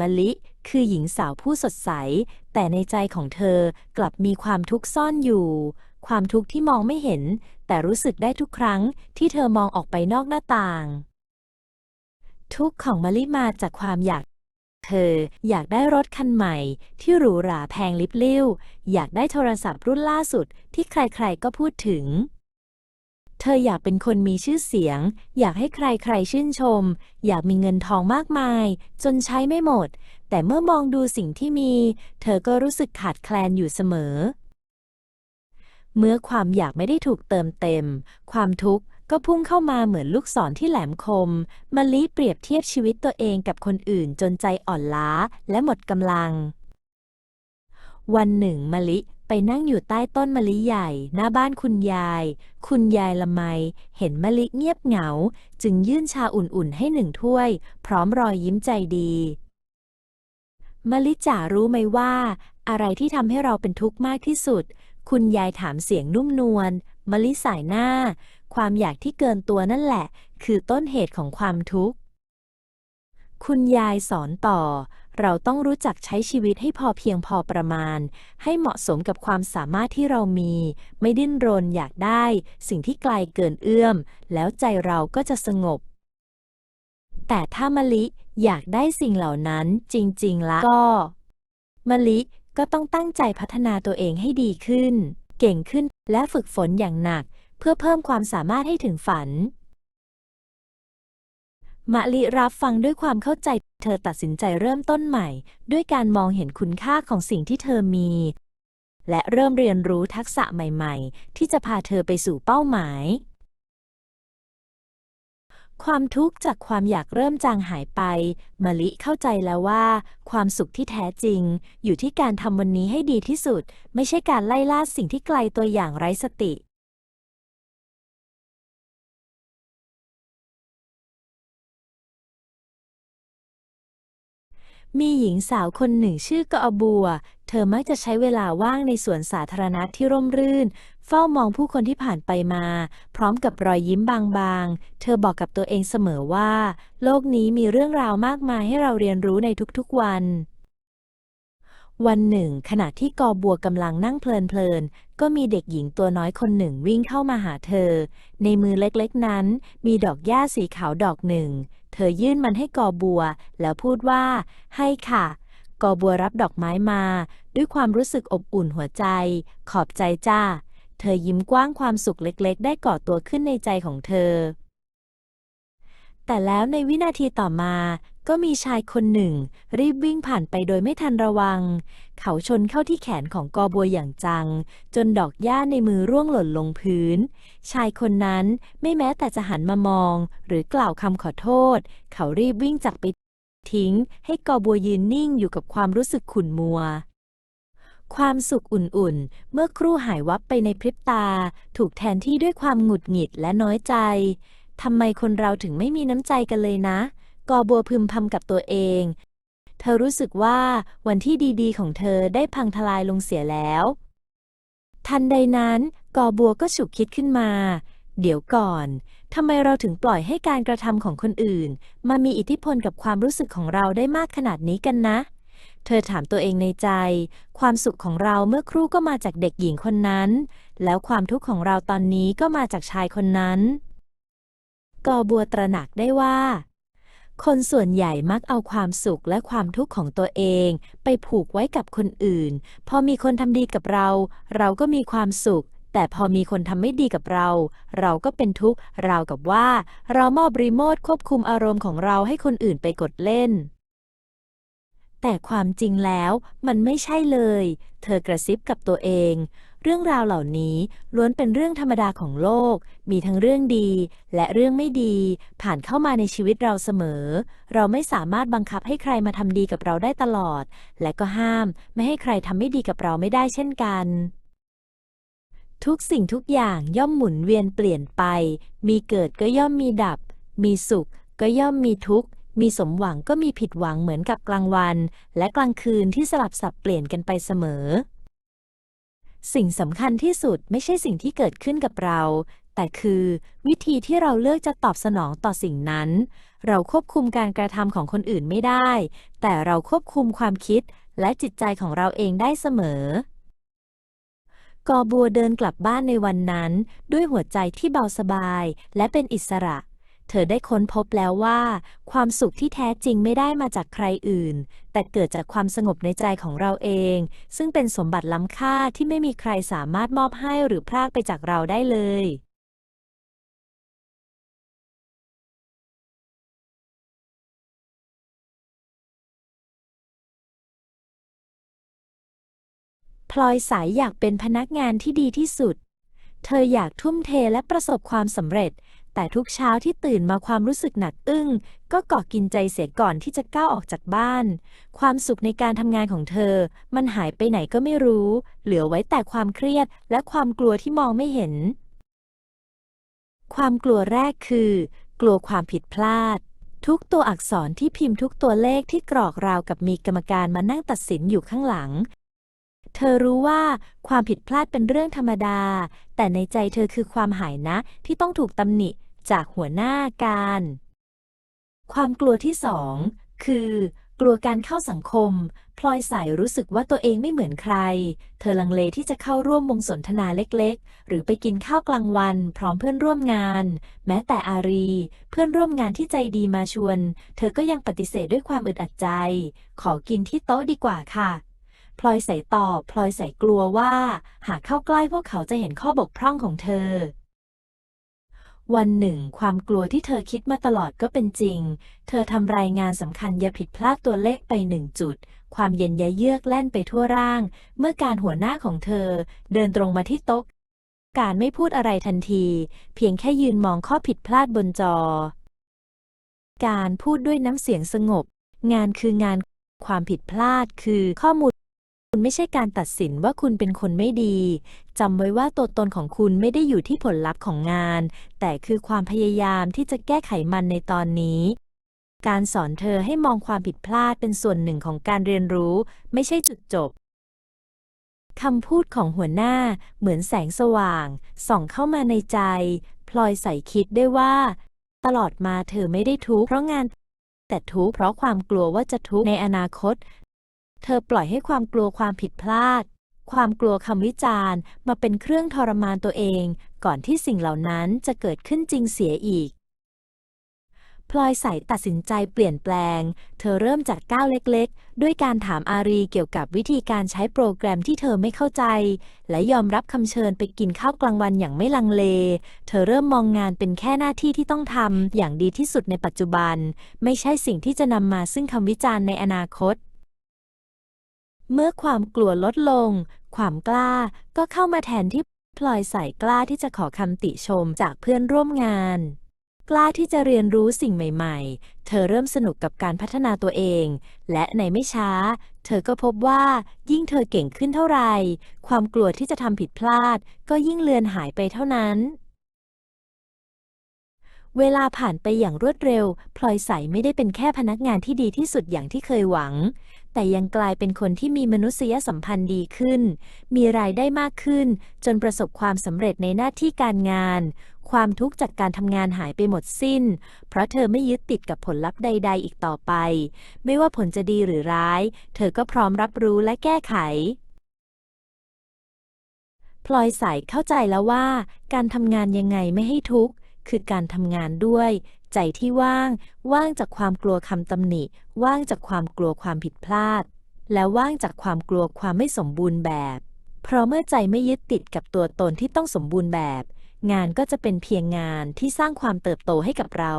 มะลิ คือหญิงสาวผู้สดใส แต่ในใจของเธอกลับมีความทุกข์ซ่อนอยู่ ความทุกข์ที่มองไม่เห็น แต่รู้สึกได้ทุกครั้งที่เธอมองออกไปนอกหน้าต่าง ทุกข์ของมะลิมาจากความอยากเธออยากได้รถคันใหม่ ที่หรูหราแพงลิบลิ่ว อยากได้โทรศัพท์รุ่นล่าสุดที่ใครๆก็พูดถึง เธออยากเป็นคนมีชื่อเสียง อยากให้ใครๆชื่นชม อยากมีเงินทองมากมาย จนใช้ไม่หมด แต่เมื่อมองดูสิ่งที่มี เธอก็รู้สึกขาดแคลนอยู่เสมอ เมื่อความอยากไม่ได้ถูกเติมเต็ม ความทุกข์ก็พุ่งเข้ามาเหมือนลูกศรที่แหลมคมมะลิเปรียบเทียบชีวิตตัวเองกับคนอื่นจนใจอ่อนล้าและหมดกำลังวันหนึ่งมะลิ ไปนั่งอยู่ใต้ต้นมะลิใหญ่ หน้าบ้านคุณยาย คุณยายละไม เห็นมะลิเงียบเหงา จึงยื่นชาอุ่นๆให้หนึ่งถ้วย พร้อมรอยยิ้มใจดีมะลิจ๋ารู้ไหมว่า อะไรที่ทำให้เราเป็นทุกข์มากที่สุด คุณยายถามเสียงนุ่มนวลมะลิสายหน้า ความอยากที่เกินตัวนั่นแหละ คือต้นเหตุของความทุกข์ คุณยายสอนต่อ เราต้องรู้จักใช้ชีวิตให้พอเพียงพอประมาณ ให้เหมาะสมกับความสามารถที่เรามี ไม่ดิ้นรนอยากได้ สิ่งที่ไกลเกินเอื้อม แล้วใจเราก็จะสงบ แต่ถ้ามะลิอยากได้สิ่งเหล่านั้นจริงๆล้วก็มะลิก็ต้องตั้งใจพัฒนาตัวเองให้ดีขึ้น เก่งขึ้นและฝึกฝนอย่างหนัก เพื่อเพิ่มความสามารถให้ถึงฝัน มะลิรับฟังด้วยความเข้าใจ เธอตัดสินใจเริ่มต้นใหม่ ด้วยการมองเห็นคุณค่าของสิ่งที่เธอมี และเริ่มเรียนรู้ทักษะใหม่ๆ ที่จะพาเธอไปสู่เป้าหมาย ความทุกข์จากความอยากเริ่มจางหายไป มะลิเข้าใจแล้วว่า ความสุขที่แท้จริง อยู่ที่การทำวันนี้ให้ดีที่สุด ไม่ใช่การไล่ล่าสิ่งที่ไกลตัวอย่างไร้สติ มีหญิงสาวคนหนึ่งชื่อกอบัว เธอมักจะใช้เวลาว่างในสวนสาธารณะที่ร่มรื่น เฝ้ามองผู้คนที่ผ่านไปมา พร้อมกับรอยยิ้มบางๆ เธอบอกกับตัวเองเสมอว่า โลกนี้มีเรื่องราวมากมายให้เราเรียนรู้ในทุกๆวัน วันหนึ่ง ขณะที่กอบัวกำลังนั่งเพลินๆ ก็มีเด็กหญิงตัวน้อยคนหนึ่งวิ่งเข้ามาหาเธอ ในมือเล็กๆนั้น มีดอกหญ้าสีขาวดอกหนึ่ง เธอยื่นมันให้กอบัว แล้วพูดว่า ให้ค่ะ กอบัวรับดอกไม้มา ด้วยความรู้สึกอบอุ่นหัวใจ ขอบใจจ้า เธอยิ้มกว้างความสุขเล็กๆ ได้ก่อตัวขึ้นในใจของเธอ แต่แล้วในวินาทีต่อมา ก็มีชายคนหนึ่ง รีบวิ่งผ่านไปโดยไม่ทันระวัง เขาชนเข้าที่แขนของกอบัวอย่างจัง จนดอกหญ้าในมือร่วงหล่นลงพื้น ชายคนนั้นไม่แม้แต่จะหันมามอง หรือกล่าวคำขอโทษ เขารีบวิ่งจากไปทิ้ง ให้กอบัวยืนนิ่งอยู่กับความรู้สึกขุ่นมัวความสุขอุ่นๆ เมื่อครู่หายวับไปในพริบตา ถูกแทนที่ด้วยความหงุดหงิดและน้อยใจ ทำไมคนเราถึงไม่มีน้ำใจกันเลยนะ กอบัวพึมพำกับตัวเอง เธอรู้สึกว่าวันที่ดีๆ ของเธอได้พังทลายลงเสียแล้ว ทันใดนั้น กอบัวก็ฉุกคิดขึ้นมา เดี๋ยวก่อน ทำไมเราถึงปล่อยให้การกระทำของคนอื่น มามีอิทธิพลกับความรู้สึกของเราได้มากขนาดนี้กันนะ เธอถามตัวเองในใจ ความสุขของเราเมื่อครู่ก็มาจากเด็กหญิงคนนั้น แล้วความทุกข์ของเราตอนนี้ก็มาจากชายคนนั้น กอบัวตระหนักได้ว่า คนส่วนใหญ่มักเอาความสุขและความทุกข์ของตัวเอง ไปผูกไว้กับคนอื่น พอมีคนทำดีกับเรา เราก็มีความสุข แต่พอมีคนทำไม่ดีกับเรา เราก็เป็นทุกข์ราวกับว่า เรามอบรีโมทควบคุมอารมณ์ของเราให้คนอื่นไปกดเล่นแต่ความจริงแล้วมันไม่ใช่เลย เธอกระซิบกับตัวเอง เรื่องราวเหล่านี้ล้วนเป็นเรื่องธรรมดาของโลก มีทั้งเรื่องดี และเรื่องไม่ดี ผ่านเข้ามาในชีวิตเราเสมอ เราไม่สามารถบังคับให้ใครมาทำดีกับเราได้ตลอด และก็ห้ามไม่ให้ใครทำไม่ดีกับเราไม่ได้เช่นกันทุกสิ่งทุกอย่างย่อมหมุนเวียนเปลี่ยนไป มีเกิดก็ย่อมมีดับ มีสุขก็ย่อมมีทุกข์ มีสมหวังก็มีผิดหวังเหมือนกับกลางวัน และกลางคืนที่สลับสับเปลี่ยนกันไปเสมอ สิ่งสำคัญที่สุดไม่ใช่สิ่งที่เกิดขึ้นกับเรา แต่คือวิธีที่เราเลือกจะตอบสนองต่อสิ่งนั้น เราควบคุมการกระทำของคนอื่นไม่ได้ แต่เราควบคุมความคิดและจิตใจของเราเองได้เสมอกอบัวเดินกลับบ้านในวันนั้น ด้วยหัวใจที่เบาสบายและเป็นอิสระ เธอได้ค้นพบแล้วว่า ความสุขที่แท้จริงไม่ได้มาจากใครอื่น แต่เกิดจากความสงบในใจของเราเอง ซึ่งเป็นสมบัติล้ำค่าที่ไม่มีใครสามารถมอบให้หรือพรากไปจากเราได้เลยพลอยสายอยากเป็นพนักงานที่ดีที่สุด เธออยากทุ่มเทและประสบความสำเร็จ แต่ทุกเช้าที่ตื่นมาความรู้สึกหนักอึ้ง ก็เกาะกินใจเสียก่อนที่จะก้าวออกจากบ้าน ความสุขในการทำงานของเธอ มันหายไปไหนก็ไม่รู้ เหลือไว้แต่ความเครียดและความกลัวที่มองไม่เห็น ความกลัวแรกคือ กลัวความผิดพลาด ทุกตัวอักษรที่พิมพ์ทุกตัวเลขที่กรอกราวกับมีกรรมการมานั่งตัดสินอยู่ข้างหลังเธอรู้ว่าความผิดพลาดเป็นเรื่องธรรมดา แต่ในใจเธอคือความหายนะที่ต้องถูกตำหนิ จากหัวหน้าการ ความกลัวที่สองคือกลัวการเข้าสังคม พลอยสายรู้สึกว่าตัวเองไม่เหมือนใคร เธอลังเลที่จะเข้าร่วมวงสนทนาเล็กๆ หรือไปกินข้าวกลางวัน พร้อมเพื่อนร่วมงาน แม้แต่อารี เพื่อนร่วมงานที่ใจดีมาชวน เธอก็ยังปฏิเสธด้วยความอึดอัดใจ ขอกินที่โต๊ะดีกว่าค่ะพลอยใส่ตอบ พลอยใส่กลัวว่า หากเข้าใกล้พวกเขาจะเห็นข้อบกพร่องของเธอ วันหนึ่ง ความกลัวที่เธอคิดมาตลอดก็เป็นจริง เธอทำรายงานสำคัญอย่าผิดพลาดตัวเลขไปหนึ่งจุด ความเย็นยะเยือกแล่นไปทั่วร่าง เมื่อการหัวหน้าของเธอ เดินตรงมาที่โต๊ะ การไม่พูดอะไรทันที เพียงแค่ยืนมองข้อผิดพลาดบนจอ การพูดด้วยน้ำเสียงสงบ งานคืองาน ความผิดพลาดคือข้อมูล คุณไม่ใช่การตัดสินว่าคุณเป็นคนไม่ดี จำไว้ว่าตัวตนของคุณไม่ได้อยู่ที่ผลลัพธ์ของงาน แต่คือความพยายามที่จะแก้ไขมันในตอนนี้ การสอนเธอให้มองความผิดพลาดเป็นส่วนหนึ่งของการเรียนรู้ ไม่ใช่จุดจบคำพูดของหัวหน้าเหมือนแสงสว่าง ส่องเข้ามาในใจ พลอยใส่คิดได้ว่า ตลอดมาเธอไม่ได้ทุกข์เพราะงาน แต่ทุกข์เพราะความกลัวว่าจะทุกข์ในอนาคต เธอปล่อยให้ความกลัวความผิดพลาด ความกลัวคำวิจารณ์มาเป็นเครื่องทรมานตัวเอง ก่อนที่สิ่งเหล่านั้นจะเกิดขึ้นจริงเสียอีก พลอยใสตัดสินใจเปลี่ยนแปลง เธอเริ่มจากก้าวเล็กๆ ด้วยการถามอารีเกี่ยวกับวิธีการใช้โปรแกรมที่เธอไม่เข้าใจ และยอมรับคำเชิญไปกินข้าวกลางวันอย่างไม่ลังเล เธอเริ่มมองงานเป็นแค่หน้าที่ที่ต้องทำอย่างดีที่สุดในปัจจุบัน ไม่ใช่สิ่งที่จะนำมาซึ่งคำวิจารณ์ในอนาคต เมื่อความกลัวลดลง ความกล้าก็เข้ามาแทนที่พลอยใส่กล้าที่จะขอคำติชมจากเพื่อนร่วมงาน กล้าที่จะเรียนรู้สิ่งใหม่ ๆ เธอเริ่มสนุกกับการพัฒนาตัวเอง และในไม่ช้า เธอก็พบว่ายิ่งเธอเก่งขึ้นเท่าไหร่ ความกลัวที่จะทำผิดพลาด ก็ยิ่งเลือนหายไปเท่านั้นเวลาผ่านไปอย่างรวดเร็ว พลอยใสไม่ได้เป็นแค่พนักงานที่ดีที่สุดอย่างที่เคยหวัง แต่ยังกลายเป็นคนที่มีมนุษยสัมพันธ์ดีขึ้น มีรายได้มากขึ้น จนประสบความสำเร็จในหน้าที่การงาน ความทุกข์จากการทำงานหายไปหมดสิ้น เพราะเธอไม่ยึดติดกับผลลัพธ์ใด ๆ อีกต่อไป ไม่ว่าผลจะดีหรือร้าย เธอก็พร้อมรับรู้และแก้ไขพลอยใสเข้าใจแล้วว่า การทำงานยังไงไม่ให้ทุกข์ คือการทำงานด้วย ใจที่ว่าง ว่างจากความกลัวคำตำหนิ ว่างจากความกลัวความผิดพลาด และว่างจากความกลัวความไม่สมบูรณ์แบบ เพราะเมื่อใจไม่ยึดติดกับตัวตนที่ต้องสมบูรณ์แบบ งานก็จะเป็นเพียงงานที่สร้างความเติบโตให้กับเรา